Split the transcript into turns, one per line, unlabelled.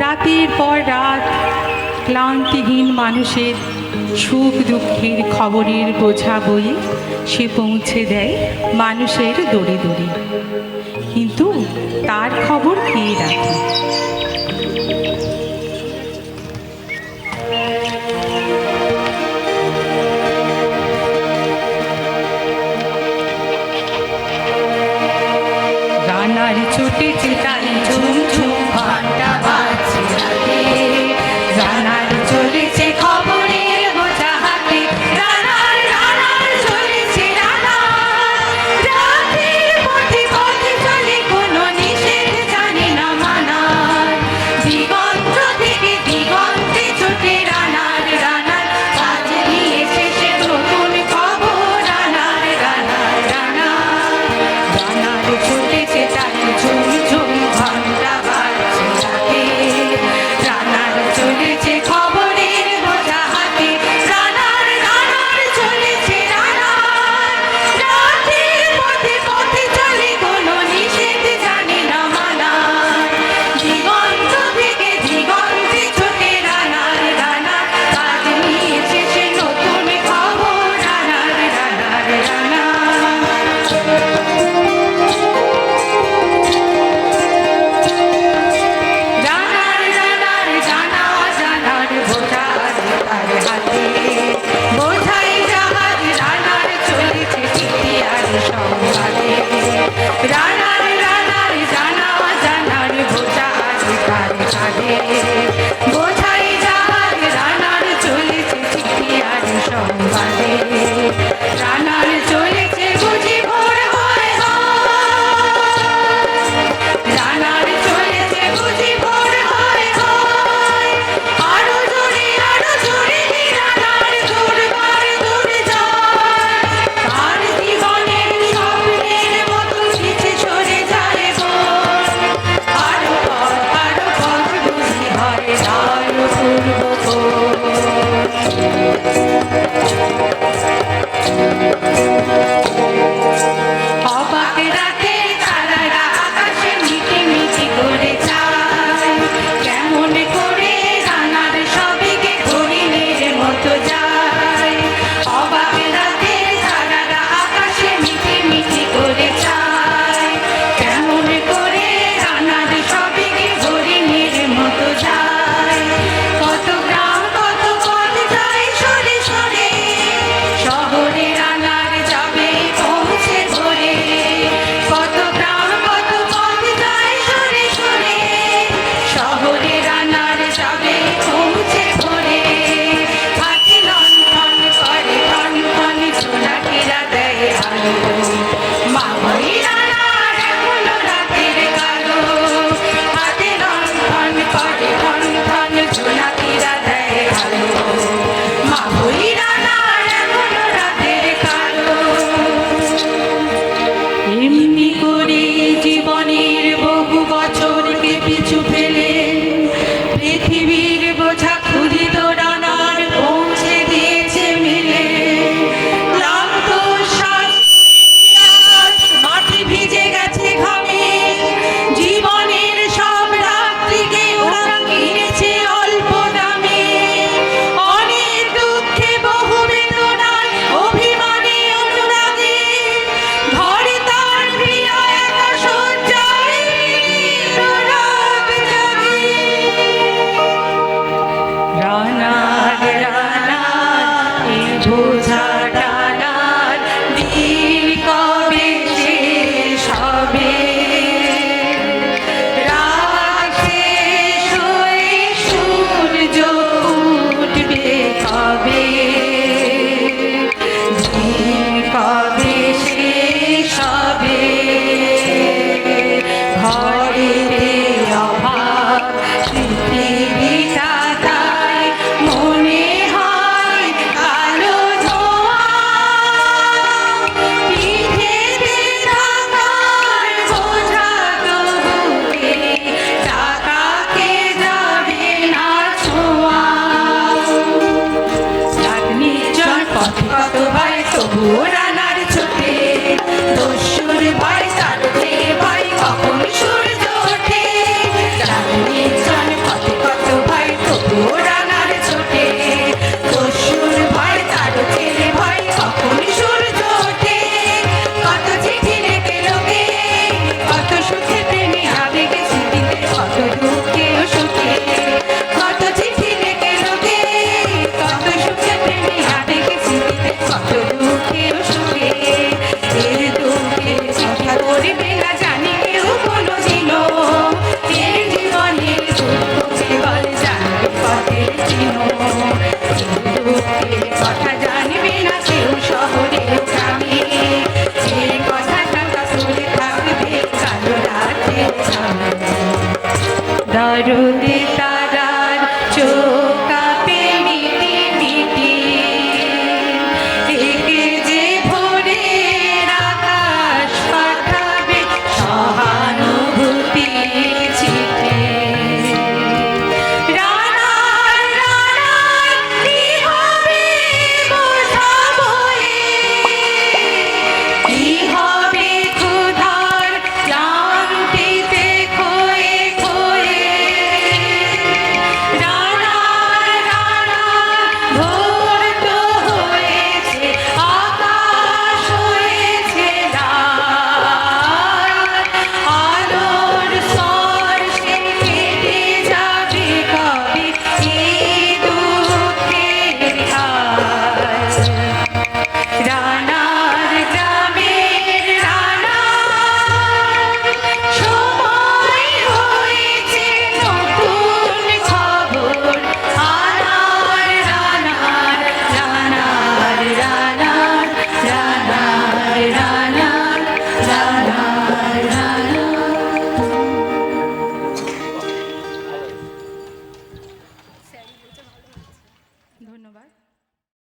রাতের পর রাত, ক্লান্তিহীন মানুষের সুখ দুঃখের খবরের বোঝা বই সে পৌঁছে দেয় মানুষের দড়ি দড়ি। কিন্তু তার খবর কে রাখে? চোটে ছুটি চিতালি ঝুম ঝুম ঘণ্টা ভো পুরানার ছোটে দস্যুর বাড়ি Rita.